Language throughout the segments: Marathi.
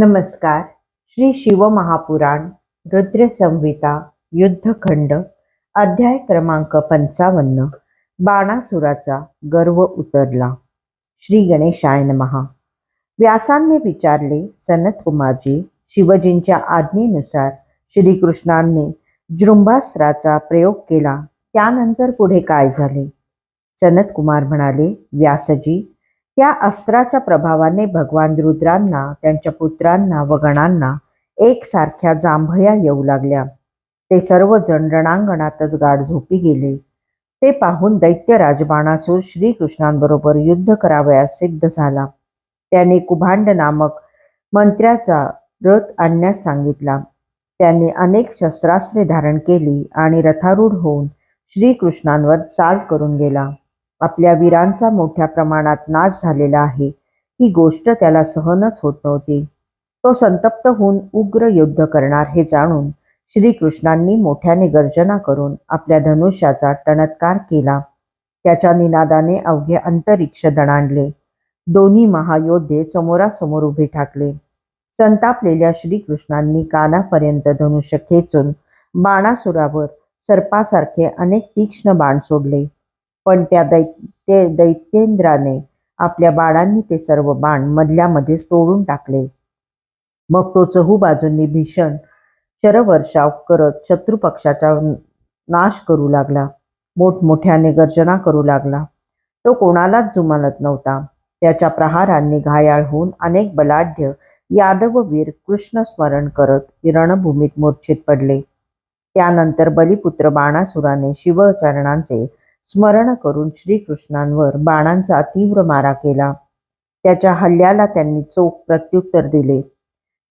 नमस्कार. श्री शिवमहापुराण रुद्र संहिता युद्धखंड अध्याय क्रमांक पंचावन्न बाणासुराचा गर्व उतरला. श्री गणेशाय नमहा व्यासांनी विचारले सनतकुमारजी शिवजींच्या आज्ञेनुसार श्रीकृष्णांनी जृंभास्त्राचा प्रयोग केला त्यानंतर पुढे काय झाले? सनतकुमार म्हणाले व्यासजी त्या अस्त्राच्या प्रभावाने भगवान रुद्रांना त्यांच्या पुत्रांना व गणांना एकसारख्या जांभया येऊ लागल्या. ते सर्वजण रणांगणातच गाढ झोपी गेले. ते पाहून दैत्य राजबाणासूर श्रीकृष्णांबरोबर युद्ध करावयास सिद्ध झाला. त्याने कुभांड नामक मंत्र्याचा रथ आणण्यास सांगितला. त्याने अनेक शस्त्रास्त्रे धारण केली आणि रथारूढ होऊन श्रीकृष्णांवर चाल करून गेला. आपल्या वीरांचा मोठ्या प्रमाणात नाश झालेला आहे. ही गोष्ट त्याला सहनच होत नव्हती. तो संतप्त होऊन उग्र युद्ध करणार हे जाणून श्रीकृष्णांनी मोठ्याने गर्जना करून आपल्या धनुष्याचा टणत्कार केला. त्याच्या निनादाने अवघे अंतरिक्ष दणाणले. दोन्ही महायोद्धे समोरासमोर उभे ठाकले. संतापलेल्या श्रीकृष्णांनी कानापर्यंत धनुष्य खेचून बाणासुरावर सर्पासारखे अनेक तीक्ष्ण बाण सोडले. पण त्या दैत्य दैत्येंद्राने आपल्या बाणांनी ते सर्व बाण मधल्यामध्येच तोडून टाकले. मग तो चहू बाजूंनी भीषण शरवर्षाव करत शत्रुपक्षाचा नाश करू लागला. मोठमोठ्याने गर्जना करू लागला. तो कोणालाच जुमानत नव्हता. त्याच्या प्रहारांनी घायाळ होऊन अनेक बलाढ्य यादववीर कृष्ण स्मरण करत रणभूमीत मूर्छित पडले. त्यानंतर बलिपुत्र बाणासुराने शिवचरणांचे स्मरण करून श्रीकृष्णांवर बाणांचा तीव्र मारा केला. त्याच्या हल्ल्याला त्यांनी चोख प्रत्युत्तर दिले.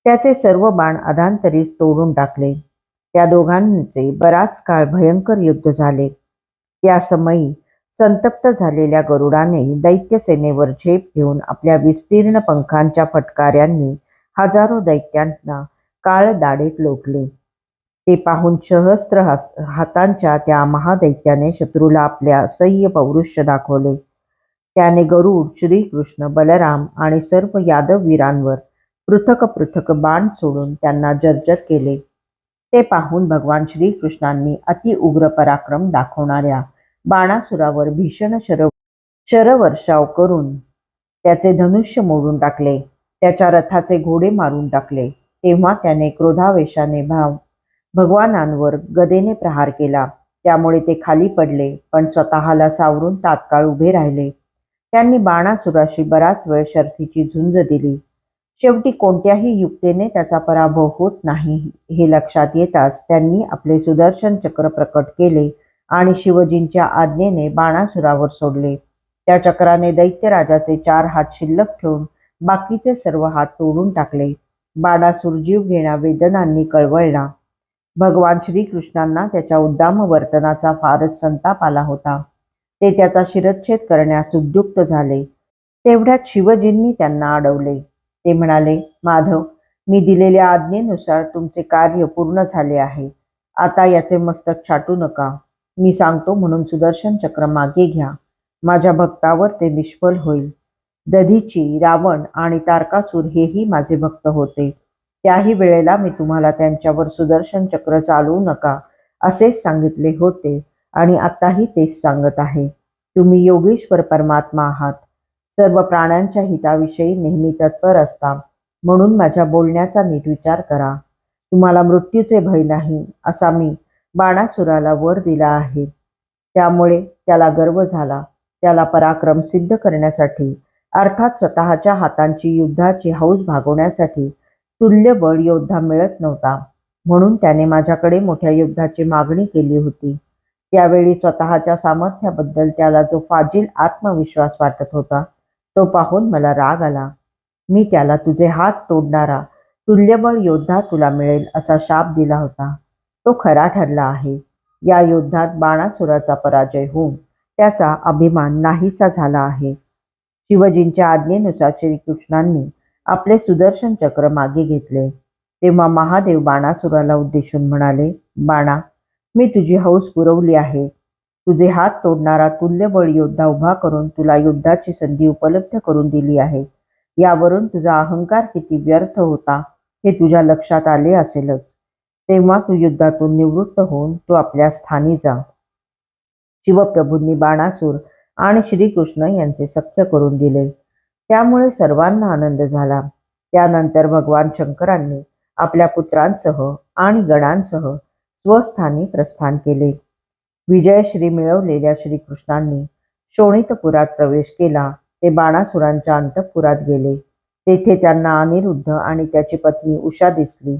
त्याचे सर्व बाण अधांतरीस तोडून टाकले. त्या दोघांचे बराच काळ भयंकर युद्ध झाले. त्या समयी संतप्त झालेल्या गरुडाने दैत्यसेनेवर झेप घेऊन आपल्या विस्तीर्ण पंखांच्या फटकाऱ्यांनी हजारो दैत्यांना काळ दाढेत लोटले. ते पाहून सहस्त्र हातांच्या त्या महादैत्याने शत्रूला आपल्या असह्य पौरुष्य दाखवले. त्याने गरुड श्रीकृष्ण बलराम आणि सर्व यादव वीरांवर पृथक पृथक बाण सोडून त्यांना जर्जर केले. ते पाहून भगवान श्रीकृष्णांनी अति उग्र पराक्रम दाखवणाऱ्या बाणासुरावर भीषण शर शरवर्षाव करून त्याचे धनुष्य मोडून टाकले. त्याच्या रथाचे घोडे मारून टाकले. तेव्हा त्याने क्रोधावेशाने भाव भगवानांवर गदेने प्रहार केला. त्यामुळे ते खाली पडले पण स्वतःला सावरून तात्काळ उभे राहिले. त्यांनी बाणासुराशी बराच वेळ शर्थीची झुंज दिली. शेवटी कोणत्याही युक्तीने त्याचा पराभव होत नाही हे लक्षात येताच त्यांनी आपले सुदर्शन चक्र प्रकट केले आणि शिवजींच्या आज्ञेने बाणासुरावर सोडले. त्या चक्राने दैत्यराजाचे चार हात शिल्लक ठेवून बाकीचे सर्व हात तोडून टाकले. बाणासूर जीव घेणा वेदनांनी कळवळला. भगवान श्रीकृष्णांना त्याच्या उद्दाम वर्तनाचा फारच संताप आला होता. ते त्याचा शिरच्छेद करण्यास उद्युक्त झाले. तेवढ्यात शिवजींनी त्यांना अडवले. ते म्हणाले माधव मी दिलेल्या आज्ञेनुसार तुमचे कार्य पूर्ण झाले आहे. आता याचे मस्तक छाटू नका. मी सांगतो म्हणून सुदर्शन चक्र मागे घ्या. माझ्या भक्तावर ते निष्फल होईल. दधीची रावण आणि तारकासूर हेही माझे भक्त होते. त्याही वेळेला मी तुम्हाला त्यांच्यावर सुदर्शन चक्र चालवू नका असेच सांगितले होते आणि आताही तेच सांगत आहे. तुम्ही योगेश्वर परमात्मा आहात. सर्व प्राण्यांच्या हिताविषयी नेहमी तत्पर असता म्हणून माझ्या बोलण्याचा नीट विचार करा. तुम्हाला मृत्यूचे भय नाही असा मी बाणासुराला वर दिला आहे. त्यामुळे त्याला गर्व झाला. त्याला पराक्रम सिद्ध करण्यासाठी अर्थात स्वतःच्या हातांची युद्धाची हौस भागवण्यासाठी तुल्य बळ योद्धा मिळत नव्हता. म्हणून त्याने माझ्याकडे मोठ्या युद्धाची मागणी केली होती. त्यावेळी स्वतःच्या सामर्थ्याबद्दल त्याला जो फाजील आत्मविश्वास वाटत होता तो पाहून मला राग आला. मी त्याला तुझे हात तोडणारा तुल्यबळ योद्धा तुला मिळेल असा शाप दिला होता. तो खरा ठरला आहे. या युद्धात बाणासुराचा पराजय होऊन त्याचा अभिमान नाहीसा झाला आहे. शिवजींच्या आज्ञेनुसार श्रीकृष्णांनी आपले सुदर्शन चक्र मागे घेतले. तेव्हा महादेव बाणासुराला उद्देशून म्हणाले बाणा मी तुझी हौस पुरवली आहे. तुझे हात तोडणारा तुल्यबळ योद्धा उभा करून तुला युद्धाची संधी उपलब्ध करून दिली आहे. यावरून तुझा अहंकार किती व्यर्थ होता हे तुझ्या लक्षात आले असेलच. तेव्हा तू युद्धातून निवृत्त होऊन तू आपल्या स्थानी जा. शिवप्रभूंनी बाणासूर आणि श्रीकृष्ण यांचे सख्य करून दिले. त्यामुळे सर्वांना आनंद झाला. त्यानंतर भगवान शंकरांनी आपल्या पुत्रांसह आणि गणांसह स्वस्थानी प्रस्थान केले. विजयश्री मिळवलेल्या श्रीकृष्णांनी शोणितपुरात प्रवेश केला. ते बाणासुरांच्या अंतपुरात गेले. तेथे त्यांना अनिरुद्ध आणि त्याची पत्नी उषा दिसली.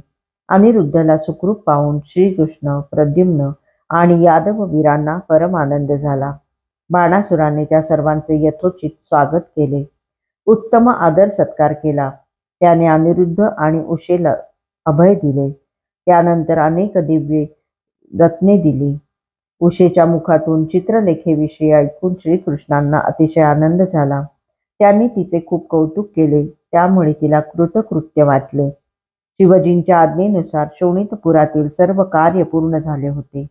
अनिरुद्धला सुखरूप पाहून श्रीकृष्ण प्रद्युम्न आणि यादव वीरांना परम आनंद झाला. बाणासुराने त्या सर्वांचे यथोचित स्वागत केले. उत्तम आदर सत्कार केला. त्याने अनिरुद्ध आणि उषेला अभय दिले. त्यानंतर अनेक दिव्य रत्ने दिली. उषेच्या मुखातून चित्रलेखेविषयी ऐकून श्रीकृष्णांना अतिशय आनंद झाला. त्यांनी तिचे खूप कौतुक केले. त्यामुळे तिला कृतकृत्य वाटले. शिवजींच्या आज्ञेनुसार शोणितपुरातील सर्व कार्य पूर्ण झाले होते.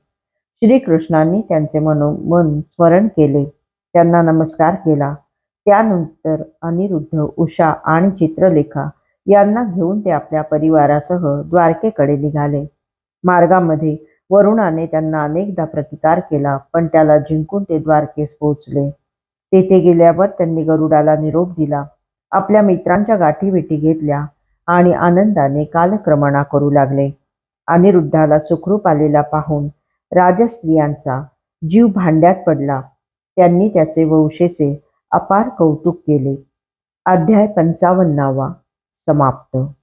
श्रीकृष्णांनी त्यांचे मनो मन स्मरण केले. त्यांना नमस्कार केला. त्यानंतर अनिरुद्ध उषा आणि चित्रलेखा यांना घेऊन ते आपल्या परिवारासह द्वारकेकडे निघाले. मार्गामध्ये वरुणाने त्यांना अनेकदा प्रतिकार केला पण त्याला जिंकून ते द्वारकेस पोहोचले. तेथे गेल्यावर त्यांनी गरुडाला निरोप दिला आपल्या मित्रांच्या गाठीभेटी घेतल्या आणि आनंदाने कालक्रमणा करू लागले. अनिरुद्धाला सुखरूप आलेला पाहून राजस्त्रियांचा जीव भांड्यात पडला. त्यांनी त्याचे वंशेचे अपार कौतुक केले. अध्याय पंचावन्नावा समाप्त.